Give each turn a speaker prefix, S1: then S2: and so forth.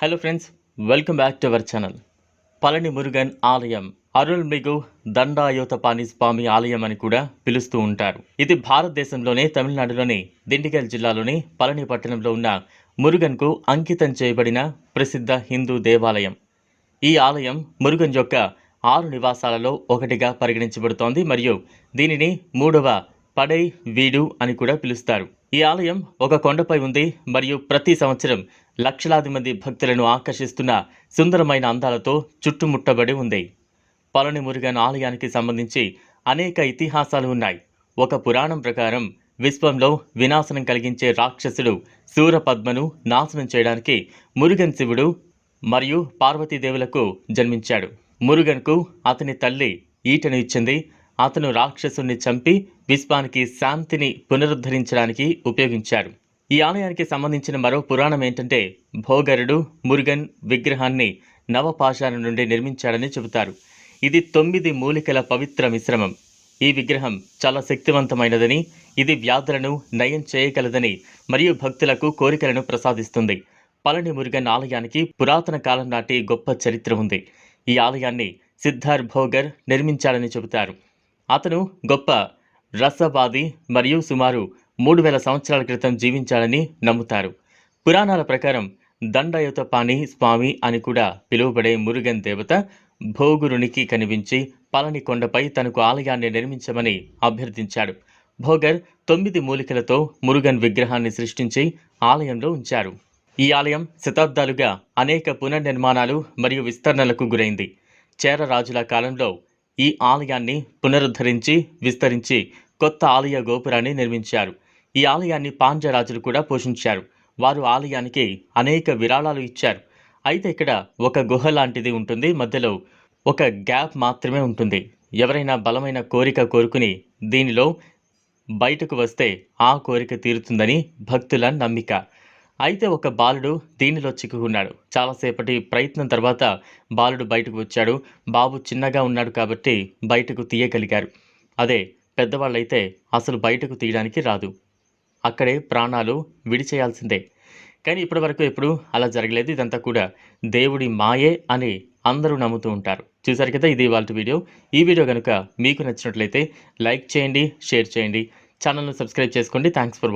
S1: Hello friends welcome back to our channel Palani Murugan ఆలయం అరుల్మిగు దండాయోతపాణి స్వామి ఆలయం అని కూడా పిలుస్తూ ఉంటారు. ఇది భారతదేశంలోనే తమిళనాడులోని దిండిగల్ జిల్లాలోని పళని పట్టణంలో ఉన్న మురుగన్కు అంకితం చేయబడిన ప్రసిద్ధ హిందూ దేవాలయం. ఈ ఆలయం మురుగన్ యొక్క ఆరు నివాసాలలో ఒకటిగా పరిగణించబడుతోంది మరియు దీనిని మూడవ పడై వీడు అని కూడా పిలుస్తారు. ఈ ఆలయం ఒక కొండపై ఉంది మరియు ప్రతి సంవత్సరం లక్షలాది మంది భక్తులను ఆకర్షిస్తున్న సుందరమైన అందాలతో చుట్టుముట్టబడి ఉంది. పళని మురుగన్ ఆలయానికి సంబంధించి అనేక ఇతిహాసాలు ఉన్నాయి. ఒక పురాణం ప్రకారం విశ్వంలో వినాశనం కలిగించే రాక్షసుడు సూరపద్మను నాశనం చేయడానికి మురుగన్ శివుడు మరియు పార్వతీదేవులకు జన్మించాడు. మురుగన్కు అతని తల్లి ఈటను ఇచ్చింది. అతను రాక్షసుని చంపి విశ్వానికి శాంతిని పునరుద్ధరించడానికి ఉపయోగించాడు ఈ ఆలయానికి సంబంధించిన మరో పురాణం ఏంటంటే భోగరుడు మురుగన్ విగ్రహాన్ని నవపాషాణం నుండి నిర్మించాడని చెబుతారు. ఇది తొమ్మిది మూలికల పవిత్ర మిశ్రమం. ఈ విగ్రహం చాలా శక్తివంతమైనదని ఇది వ్యాధులను నయం చేయగలదని మరియు భక్తులకు కోరికలను ప్రసాదిస్తుంది. పళని మురుగన్ ఆలయానికి పురాతన కాలం నాటి గొప్ప చరిత్ర ఉంది. ఈ ఆలయాన్ని సిద్ధార్ భోగర్ నిర్మించాడని చెబుతారు. అతను గొప్ప రసవాది మరియు సుమారు మూడు వేల సంవత్సరాల క్రితం జీవించాడని నమ్ముతారు. పురాణాల ప్రకారం దండయుతపాణి స్వామి అని కూడా పిలువబడే మురుగన్ దేవత భోగురునికి కనిపించి పలని కొండపై తనకు ఆలయాన్ని నిర్మించమని అభ్యర్థించాడు. భోగర్ తొమ్మిది మూలికలతో మురుగన్ విగ్రహాన్ని సృష్టించి ఆలయంలో ఉంచారు. ఈ ఆలయం శతాబ్దాలుగా అనేక పునర్నిర్మాణాలు మరియు విస్తరణలకు గురైంది. చేర రాజుల కాలంలో ఈ ఆలయాన్ని పునరుద్ధరించి విస్తరించి కొత్త ఆలయ గోపురాన్ని నిర్మించారు. ఈ ఆలయాన్ని పాండ్యరాజులు కూడా పోషించారు. వారు ఆలయానికి అనేక విరాళాలు ఇచ్చారు. అయితే ఇక్కడ ఒక గుహ లాంటిది ఉంటుంది. మధ్యలో ఒక గ్యాప్ మాత్రమే ఉంటుంది. ఎవరైనా బలమైన కోరిక కోరుకుని దీనిలో బయటకు వస్తే ఆ కోరిక తీరుతుందని భక్తుల నమ్మిక. అయితే ఒక బాలుడు దీనిలో చిక్కుకున్నాడు. చాలాసేపటి ప్రయత్నం తర్వాత బాలుడు బయటకు వచ్చాడు. బాబు చిన్నగా ఉన్నాడు కాబట్టి బయటకు తీయగలిగారు. అదే పెద్దవాళ్ళైతే అసలు బయటకు తీయడానికి రాదు. అక్కడే ప్రాణాలు విడిచేయాల్సిందే. కానీ ఇప్పటి వరకు ఎప్పుడు అలా జరగలేదు. ఇదంతా కూడా దేవుడి మాయే అని అందరూ నమ్ముతూ ఉంటారు. చూసారు కదా ఇది వాళ్ళ వీడియో. ఈ వీడియో కనుక మీకు నచ్చినట్లయితే లైక్ చేయండి షేర్ చేయండి. ఛానల్ను సబ్స్క్రైబ్ చేసుకోండి. Thanks for